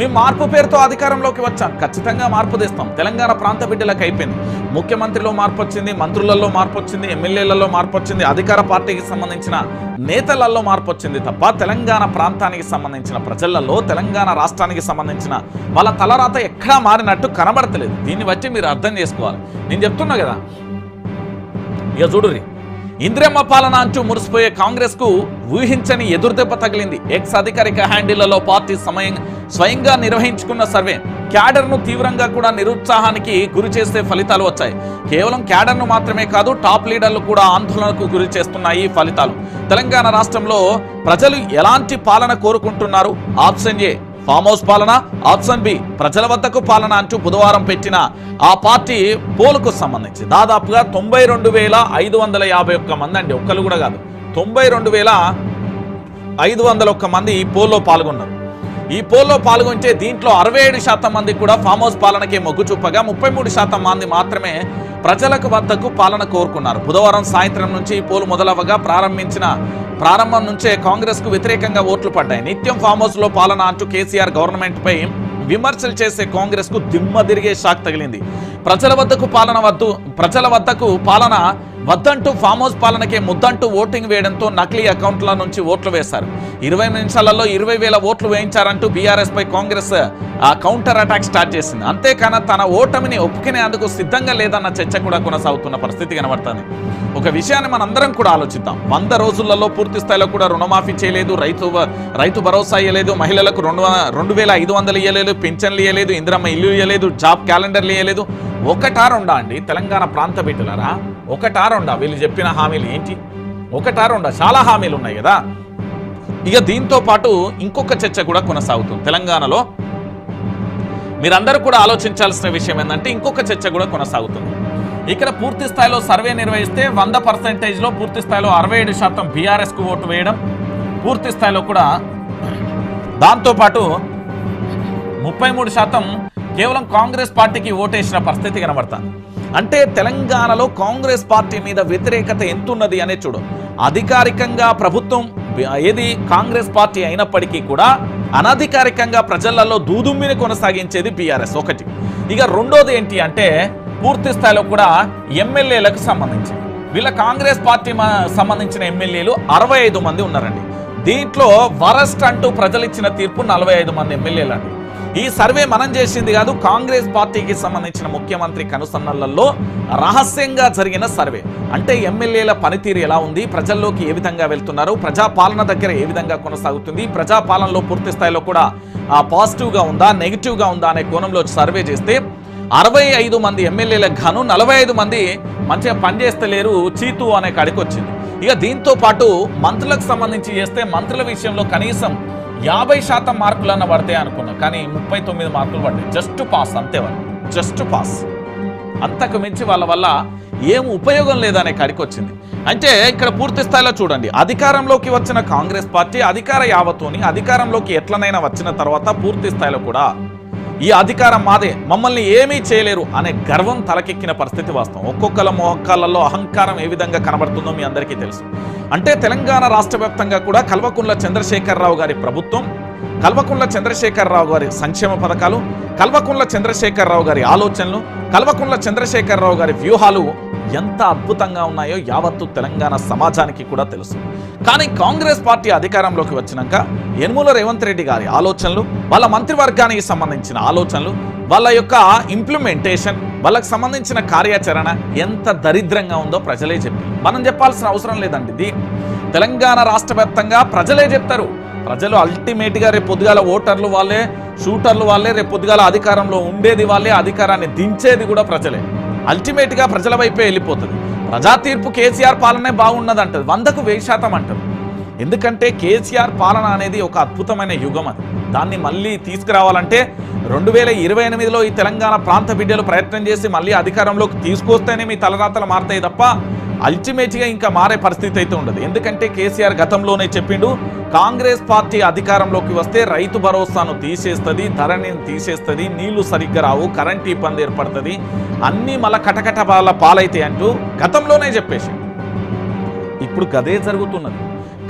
మేము మార్పు పేరుతో అధికారంలోకి వచ్చాం ఖచ్చితంగా మార్పు తెస్తాం. తెలంగాణ ప్రాంత బిడ్డలకు అయిపోయింది. ముఖ్యమంత్రిలో మార్పు వచ్చింది మంత్రులలో మార్పు వచ్చింది ఎమ్మెల్యేలలో మార్పు వచ్చింది అధికార పార్టీకి సంబంధించిన నేతలలో మార్పు వచ్చింది తప్ప తెలంగాణ ప్రాంతానికి సంబంధించిన ప్రజలలో తెలంగాణ రాష్ట్రానికి సంబంధించిన వాళ్ళ తలరాత ఎక్కడా మారినట్టు కనబడతలేదు. దీన్ని బట్టి మీరు అర్థం చేసుకోవాలి. నేను చెప్తున్నా కదా. ఇక చూడురి ఇంద్రమ్మ పాలన అంటూ మురిసిపోయే కాంగ్రెస్కు ఊహించని ఎదురుదెబ్బ తగిలింది. ఎక్స్ అధికారిక హ్యాండిళ్ళలో పార్టీ సమయం స్వయంగా నిర్వహించుకున్న సర్వే. క్యాడర్ను తీవ్రంగా కూడా నిరుత్సాహానికి గురి చేసే ఫలితాలు వచ్చాయి. కేవలం క్యాడర్ను మాత్రమే కాదు టాప్ లీడర్లు కూడా ఆందోళనకు గురి చేస్తున్నాయి ఫలితాలు. తెలంగాణ రాష్ట్రంలో ప్రజలు ఎలాంటి పాలన కోరుకుంటున్నారు? ఆప్షన్ ఏ ఫామ్ హౌస్ పాలన ఆప్షన్ బి ప్రజల వద్దకు పాలన అంటూ బుధవారం పెట్టిన ఆ పార్టీ పోలుకు సంబంధించి. దాదాపుగా తొంభై రెండు వేల ఐదు వందల యాభై ఒక్క మంది అండి ఒక్కరు కూడా కాదు. తొంభై రెండు వేల ఐదు వందల ఒక్క మంది ఈ పోల్లో పాల్గొన్నారు. ఈ పోల్లో పాల్గొంటే దీంట్లో అరవై ఏడు శాతం మంది కూడా ఫామ్ హౌస్ పాలనకే మొగ్గు చూపగా ముప్పై మూడు శాతం మంది మాత్రమే ప్రజలకు వద్దకు పాలన కోరుకున్నారు. బుధవారం సాయంత్రం నుంచి ఈ పోలు మొదలవగా ప్రారంభించిన ప్రారంభం నుంచే కాంగ్రెస్కు వ్యతిరేకంగా ఓట్లు పడ్డాయి. నిత్యం ఫామ్ హౌస్లో పాలన అంటూ కేసీఆర్ గవర్నమెంట్ పై విమర్శలు చేసే కాంగ్రెస్కు దిమ్మ తిరిగే షాక్ తగిలింది. ప్రజల వద్దకు పాలన వద్దు ప్రజల వద్దకు పాలన వద్దంటూ ఫామ్ హౌస్ పాలనకే ముద్దంటూ ఓటింగ్ వేయడంతో నకిలీ అకౌంట్ల నుంచి ఓట్లు వేశారు. ఇరవై నిమిషాలలో ఇరవై వేల ఓట్లు వేయించారంటూ బీఆర్ఎస్ పై కాంగ్రెస్ కౌంటర్ అటాక్ స్టార్ట్ చేసింది. అంతేకాన తన ఓటమిని ఒప్పుకునేందుకు సిద్ధంగా లేదన్న చర్చ కూడా కొనసాగుతున్న పరిస్థితి కనబడుతుంది. ఒక విషయాన్ని మనందరం కూడా ఆలోచిద్దాం. వంద రోజులలో పూర్తి స్థాయిలో కూడా రుణమాఫీ చేయలేదు. రైతు రైతు భరోసా ఇవ్వలేదు మహిళలకు రెండు రెండు వేల ఐదు వందలు ఇవ్వలేదు పింఛన్లు ఇవ్వలేదు ఇందిరమ్మ ఇల్లు ఇవ్వలేదు జాబ్ క్యాలెండర్లు ఇవ్వలేదు ఒకటా రెండా అండి? తెలంగాణ ప్రాంత బిడ్డలరా? ఒకటా రెండా? వీళ్ళు చెప్పిన హామీలు ఏంటి? ఒకటా రెండా? చాలా హామీలు ఉన్నాయి కదా. ఇక దీంతో పాటు ఇంకొక చర్చ కూడా కొనసాగుతుంది. తెలంగాణలో మీరందరూ కూడా ఆలోచించాల్సిన విషయం ఏంటంటే ఇంకొక చర్చ కూడా కొనసాగుతుంది. ఇక్కడ పూర్తి స్థాయిలో సర్వే నిర్వహిస్తే వంద పర్సెంటేజ్లో పూర్తి స్థాయిలో అరవై ఏడు శాతం బీఆర్ఎస్కు ఓటు వేయడం పూర్తి స్థాయిలో కూడా దాంతోపాటు ముప్పై మూడు శాతం కేవలం కాంగ్రెస్ పార్టీకి ఓటేసిన పరిస్థితి కనబడుతుంది. అంటే తెలంగాణలో కాంగ్రెస్ పార్టీ మీద వ్యతిరేకత ఎంతున్నది అనే చూడు. అధికారికంగా ప్రభుత్వం ఏది కాంగ్రెస్ పార్టీ అయినప్పటికీ కూడా అనధికారికంగా ప్రజలలో దూదుమ్మిని కొనసాగించేది బీఆర్ఎస్ ఒకటి. ఇక రెండోది ఏంటి అంటే పూర్తి స్థాయిలో కూడా ఎమ్మెల్యేలకు సంబంధించి. వీళ్ళ కాంగ్రెస్ పార్టీ మా- సంబంధించిన ఎమ్మెల్యేలు అరవై ఐదు మంది ఉన్నారండి. దీంట్లో వరస్ట్ అంటూ ప్రజలు ఇచ్చిన తీర్పు నలభై ఐదు మంది ఎమ్మెల్యేలు అండి ఈ సర్వే మనం చేసింది కాదు కాంగ్రెస్ పార్టీకి సంబంధించిన ముఖ్యమంత్రి కనుసన్నలలో రహస్యంగా జరిగిన సర్వే. అంటే ఎమ్మెల్యేల పనితీరు ఎలా ఉంది ప్రజల్లోకి ఏ విధంగా వెళ్తున్నారు ప్రజాపాలన దగ్గర ఏ విధంగా కొనసాగుతుంది ప్రజాపాలనలో పూర్తి స్థాయిలో కూడా ఆ, పాజిటివ్గా ఉందా నెగిటివ్గా ఉందా అనే కోణంలో సర్వే చేస్తే అరవై ఐదు మంది ఎమ్మెల్యేల గాను నలభై ఐదు మంది మంచిగా పనిచేస్తలేరు చీతు అనే కాడికి వచ్చింది ఇక దీంతో పాటు మంత్రులకు సంబంధించి చేస్తే మంత్రుల విషయంలో కనీసం యాభై శాతం మార్కులన్న పడతాయి అనుకున్నా కానీ ముప్పై తొమ్మిది మార్కులు పడ్డాయి. జస్ట్ పాస్ అంతే వాళ్ళు. జస్ట్ పాస్ అంతకు మించి వాళ్ళ వల్ల ఏం ఉపయోగం లేదనే కాడికి వచ్చింది అంటే ఇక్కడ పూర్తి స్థాయిలో చూడండి. అధికారంలోకి వచ్చిన కాంగ్రెస్ పార్టీ అధికార యావతోని అధికారంలోకి ఎట్లనైనా వచ్చిన తర్వాత పూర్తి స్థాయిలో కూడా ఈ అధికారం మాదే మమ్మల్ని ఏమీ చేయలేరు అనే గర్వం తలకెక్కిన పరిస్థితి వాస్తవం. ఒక్కొక్కల మోహకాలలో అహంకారం ఏ విధంగా కనబడుతుందో మీ అందరికీ తెలుసు. అంటే తెలంగాణ రాష్ట్ర కూడా కల్వకుంట్ల చంద్రశేఖరరావు గారి ప్రభుత్వం కల్వకుంట్ల చంద్రశేఖరరావు గారి సంక్షేమ పథకాలు కల్వకుంట్ల చంద్రశేఖరరావు గారి ఆలోచనలు కల్వకుంట్ల చంద్రశేఖరరావు గారి వ్యూహాలు ఎంత అద్భుతంగా ఉన్నాయో యావత్తు తెలంగాణ సమాజానికి కూడా తెలుసు. కానీ కాంగ్రెస్ పార్టీ అధికారంలోకి వచ్చినాక యనుమూల రేవంత్ రెడ్డి గారి ఆలోచనలు వాళ్ళ మంత్రివర్గానికి సంబంధించిన ఆలోచనలు వాళ్ళ యొక్క ఇంప్లిమెంటేషన్ వాళ్ళకి సంబంధించిన కార్యాచరణ ఎంత దరిద్రంగా ఉందో ప్రజలే చెప్పి మనం చెప్పాల్సిన అవసరం లేదండి. ఇది తెలంగాణ రాష్ట్ర ప్రజలే చెప్తారు. ప్రజలు అల్టిమేట్గా రేపు పొద్దుగాల ఓటర్లు వాళ్ళే షూటర్లు వాళ్ళే రేపు పొద్దుగాల అధికారంలో ఉండేది వాళ్ళే అధికారాన్ని దించేది కూడా ప్రజలే. అల్టిమేట్గా ప్రజల వైపే వెళ్ళిపోతుంది. ప్రజా తీర్పు కేసీఆర్ పాలనే బాగున్నది అంటది వందకు వెయ్యి శాతం అంటారు. ఎందుకంటే కేసీఆర్ పాలన అనేది ఒక అద్భుతమైన యుగం అది. దాన్ని మళ్ళీ తీసుకురావాలంటే రెండు వేల ఇరవై ఎనిమిదిలో ఈ తెలంగాణ ప్రాంత బిడ్డలు ప్రయత్నం చేసి మళ్ళీ అధికారంలోకి తీసుకొస్తేనే మీ తలరాతలు మారుతాయి తప్ప అల్టిమేట్గా ఇంకా మారే పరిస్థితి అయితే ఉండదు. ఎందుకంటే కేసీఆర్ గతంలోనే చెప్పిండు కాంగ్రెస్ పార్టీ అధికారంలోకి వస్తే రైతు భరోసాను తీసేస్తుంది ధరణిని తీసేస్తుంది నీళ్ళు సరిగ్గా రావు కరెంట్ ఇబ్బంది ఏర్పడుతుంది అన్నీ మళ్ళీ కటకట వాళ్ళ పాలైతాయి అంటూ గతంలోనే చెప్పేసి ఇప్పుడు గదే జరుగుతున్నది.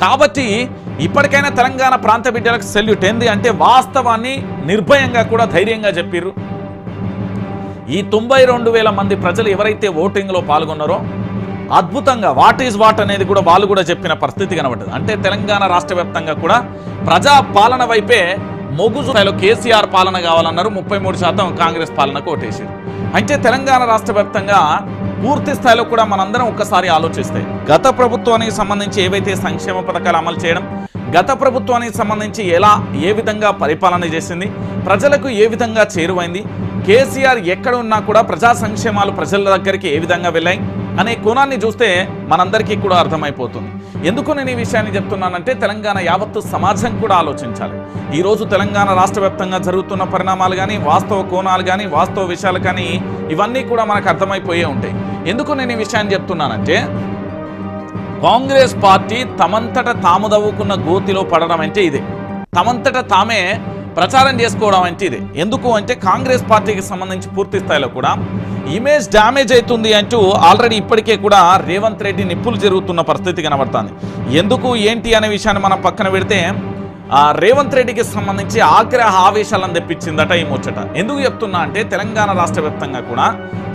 కాబట్టి ఇప్పటికైనా తెలంగాణ ప్రాంత బిడ్డలకు సెల్యూట్ ఏంది అంటే వాస్తవాన్ని నిర్భయంగా కూడా ధైర్యంగా చెప్పిర్రు. ఈ తొంభై రెండు వేల మంది ప్రజలు ఎవరైతే ఓటింగ్లో పాల్గొన్నారో అద్భుతంగా వాట్ ఈజ్ వాట్ అనేది కూడా వాళ్ళు కూడా చెప్పిన పరిస్థితి కనబడ్డది. అంటే తెలంగాణ రాష్ట్ర వ్యాప్తంగా కూడా ప్రజా పాలన వైపే మొగ్గు స్థాయిలో కేసీఆర్ పాలన కావాలన్నారు. ముప్పై మూడు శాతం కాంగ్రెస్ పాలనకు ఓటేసారు. అంటే తెలంగాణ రాష్ట్ర వ్యాప్తంగా పూర్తి స్థాయిలో కూడా మనందరం ఒక్కసారి ఆలోచిస్తే గత ప్రభుత్వానికి సంబంధించి ఏవైతే సంక్షేమ పథకాలు అమలు చేయడం గత ప్రభుత్వానికి సంబంధించి ఎలా ఏ విధంగా పరిపాలన చేసింది ప్రజలకు ఏ విధంగా చేరువైంది కేసీఆర్ ఎక్కడ ఉన్నా కూడా ప్రజా సంక్షేమాలు ప్రజల దగ్గరికి ఏ విధంగా వెళ్ళాయి అనే కోణాన్ని చూస్తే మనందరికీ కూడా అర్థమైపోతుంది. ఎందుకు నేను ఈ విషయాన్ని చెప్తున్నానంటే తెలంగాణ యావత్తు సమాజం కూడా ఆలోచించాలి. ఈరోజు తెలంగాణ రాష్ట్ర వ్యాప్తంగా జరుగుతున్న పరిణామాలు కానీ వాస్తవ కోణాలు కానీ వాస్తవ విషయాలు కానీ ఇవన్నీ కూడా మనకు అర్థమైపోయే ఉంటాయి. ఎందుకు నేను ఈ విషయాన్ని చెప్తున్నానంటే కాంగ్రెస్ పార్టీ తమంతట తాము దవ్వుకున్న గోతిలో పడడం అంటే ఇదే. తమంతట తామే ప్రచారం చేసుకోవడం అంటే ఇదే ఎందుకు అంటే కాంగ్రెస్ పార్టీకి సంబంధించి పూర్తి స్థాయిలో కూడా ఇమేజ్ డ్యామేజ్ అవుతుంది అంటూ ఆల్రెడీ ఇప్పటికే కూడా రేవంత్ రెడ్డి నిప్పులు జరుగుతున్న పరిస్థితి కనబడుతుంది. ఎందుకు ఏంటి అనే విషయాన్ని మనం పక్కన పెడితే రేవంత్ రెడ్డికి సంబంధించి ఆగ్రహ ఆవేశాలను తెప్పించిందట ఈ ముచ్చట. ఎందుకు చెప్తున్నా అంటే తెలంగాణ రాష్ట్ర వ్యాప్తంగా కూడా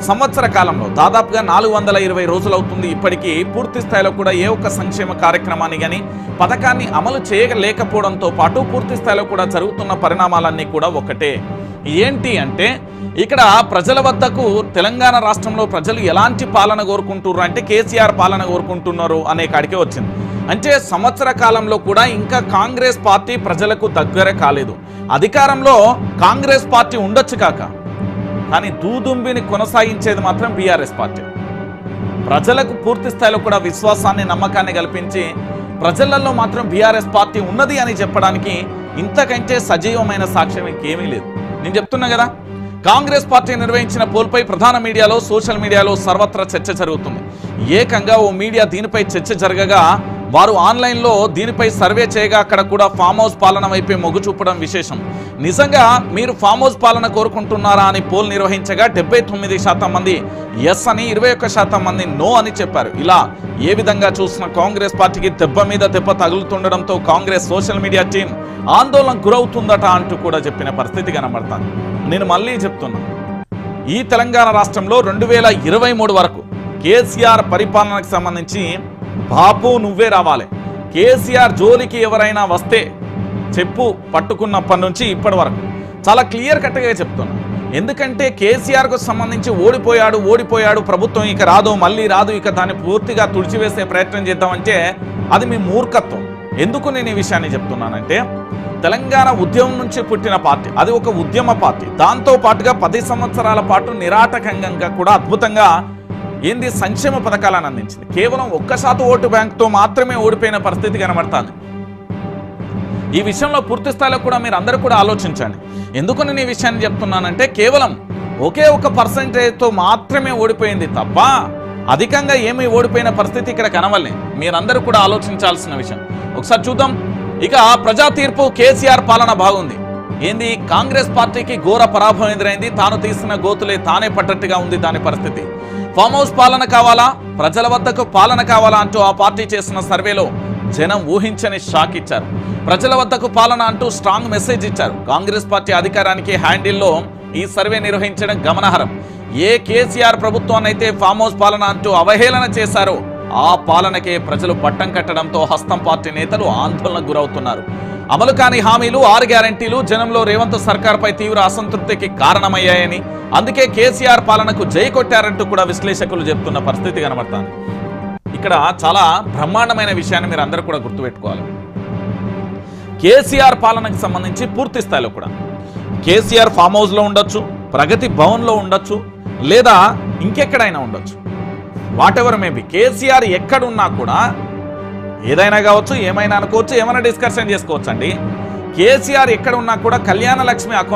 సంవత్సర కాలంలో దాదాపుగా నాలుగు వందల ఇరవై రోజులు అవుతుంది ఇప్పటికీ. పూర్తి స్థాయిలో కూడా ఏ ఒక్క సంక్షేమ కార్యక్రమాన్ని కానీ పథకాన్ని అమలు చేయలేకపోవడంతో పాటు పూర్తి స్థాయిలో కూడా జరుగుతున్న పరిణామాలన్నీ కూడా ఒకటే. ఏంటి అంటే ఇక్కడ ప్రజల వద్దకు తెలంగాణ రాష్ట్రంలో ప్రజలు ఎలాంటి పాలన కోరుకుంటున్నారు? అంటే కేసీఆర్ పాలన కోరుకుంటున్నారు అనే కాడికే వచ్చింది. అంటే సంవత్సర కాలంలో కూడా ఇంకా కాంగ్రెస్ పార్టీ ప్రజలకు దగ్గర కాలేదు. అధికారంలో కాంగ్రెస్ పార్టీ ఉండొచ్చు కాక కానీ దూదుంబిని కొనసాగించేది మాత్రం బీఆర్ఎస్ పార్టీ. ప్రజలకు పూర్తి స్థాయిలో కూడా విశ్వాసాన్ని నమ్మకాన్ని కల్పించి ప్రజలలో మాత్రం బీఆర్ఎస్ పార్టీ ఉన్నది అని చెప్పడానికి ఇంతకంటే సజీవమైన సాక్ష్యం ఇంకేమీ లేదు. నేను చెప్తున్నా కదా కాంగ్రెస్ పార్టీ నిర్వహించిన పోల్పై ప్రధాన మీడియాలో సోషల్ మీడియాలో సర్వత్రా చర్చ జరుగుతుంది. ఏకంగా ఓ మీడియా దీనిపై చర్చ జరగగా వారు ఆన్లైన్లో దీనిపై సర్వే చేయగా అక్కడ కూడా ఫామ్ హౌస్ పాలన వైపే మొగ్గు చూపడం విశేషం. నిజంగా మీరు ఫామ్ హౌస్ పాలన కోరుకుంటున్నారా అని పోల్ నిర్వహించగా డెబ్బై తొమ్మిది శాతం మంది ఎస్ అని ఇరవై ఒక్క శాతం మంది నో అని చెప్పారు. ఇలా ఏ విధంగా చూసిన కాంగ్రెస్ పార్టీకి దెబ్బ మీద దెబ్బ తగులుతుండడంతో కాంగ్రెస్ సోషల్ మీడియా టీం ఆందోళన గురవుతుందట అంటూ కూడా చెప్పిన పరిస్థితి కనబడతాను నేను మళ్ళీ చెప్తున్నా. ఈ తెలంగాణ రాష్ట్రంలో రెండు వేల ఇరవై మూడు వరకు కేసీఆర్ పరిపాలనకు సంబంధించి బాపు నువ్వే రావాలి. కేసీఆర్ జోలికి ఎవరైనా వస్తే చెప్పు పట్టుకున్నప్పటి నుంచి ఇప్పటి వరకు. చాలా క్లియర్ కట్గా చెప్తున్నా. ఎందుకంటే కేసీఆర్కు సంబంధించి ఓడిపోయాడు ఓడిపోయాడు ప్రభుత్వం ఇక రాదు మళ్ళీ రాదు ఇక దాన్ని పూర్తిగా తుడిచివేసే ప్రయత్నం చేద్దామంటే అది మీ మూర్ఖత్వం. ఎందుకు నేను ఈ విషయాన్ని చెప్తున్నానంటే తెలంగాణ ఉద్యమం నుంచి పుట్టిన పార్టీ అది ఒక ఉద్యమ పార్టీ. దాంతో పాటుగా పది సంవత్సరాల పాటు నిరాటకంగా కూడా అద్భుతంగా ఏంది సంక్షేమ పథకాలను అందించింది? కేవలం ఒక్క శాతం ఓటు బ్యాంక్తో మాత్రమే ఓడిపోయిన పరిస్థితి కనబడుతుంది. ఈ విషయంలో పూర్తి స్థాయిలో కూడా మీరు అందరూ కూడా ఆలోచించండి. ఎందుకు నేను ఈ విషయాన్ని చెప్తున్నానంటే కేవలం ఒకే ఒక పర్సంటేజ్తో మాత్రమే ఓడిపోయింది తప్ప అధికంగా ఏమీ ఓడిపోయిన పరిస్థితి ఇక్కడ కనవలే మీరందరూ కూడా ఆలోచించాల్సిన విషయం. ఒకసారి చూద్దాం. ఇక ప్రజా తీర్పు కేసీఆర్ పాలన బాగుంది. ఏంది? కాంగ్రెస్ పార్టీకి ఘోర పరాభవం ఎదురైంది. తాను తీసిన గోతులే తానే పట్టట్టుగా ఉంది దాని పరిస్థితి. ఫామ్ హౌస్ పాలన కావాలా? ప్రజల వద్దకు పాలన కావాలా అంటూ ఆ పార్టీ చేసిన సర్వేలో జనం ఊహించని షాక్ ఇచ్చారు. ప్రజల వద్దకు పాలన అంటూ స్ట్రాంగ్ మెసేజ్ ఇచ్చారు. కాంగ్రెస్ పార్టీ అధికారానికి హ్యాండిల్లో ఈ సర్వే నిర్వహించడం గమనార్హం. ఏ కేసీఆర్ ప్రభుత్వాన్నైతే అయితే ఫామ్ హౌస్ పాలన అంటూ అవహేళన చేశారో ఆ పాలనకే ప్రజలు పట్టం కట్టడంతో హస్తం పార్టీ నేతలు ఆందోళనకు గురవుతున్నారు. అమలు కాని హామీలు ఆరు గ్యారంటీలు జనంలో రేవంత్ సర్కార్పై తీవ్ర అసంతృప్తికి కారణమయ్యాయని అందుకే కేసీఆర్ పాలనకు జై కొట్టారంటూ కూడా విశ్లేషకులు చెప్తున్న పరిస్థితి కనబడుతుంది. ఇక్కడ చాలా బ్రహ్మాండమైన విషయాన్ని మీరు అందరూ కూడా గుర్తుపెట్టుకోవాలి. కేసీఆర్ పాలనకు సంబంధించి పూర్తి స్థాయిలో కూడా. కేసీఆర్ ఫామ్ హౌస్లో ఉండొచ్చు ప్రగతి భవన్లో ఉండొచ్చు లేదా ఇంకెక్కడైనా ఉండొచ్చు. వాట్ ఎవర్ మేబీ కేసీఆర్ ఎక్కడున్నా కూడా ఏదైనా కావచ్చు ఏమైనా అనుకోవచ్చు ఏమైనా డిస్కషన్ చేసుకోవచ్చు అండి కేసీఆర్ ఎక్కడ ఉన్నా కూడా కళ్యాణ లక్ష్మి అకౌంట్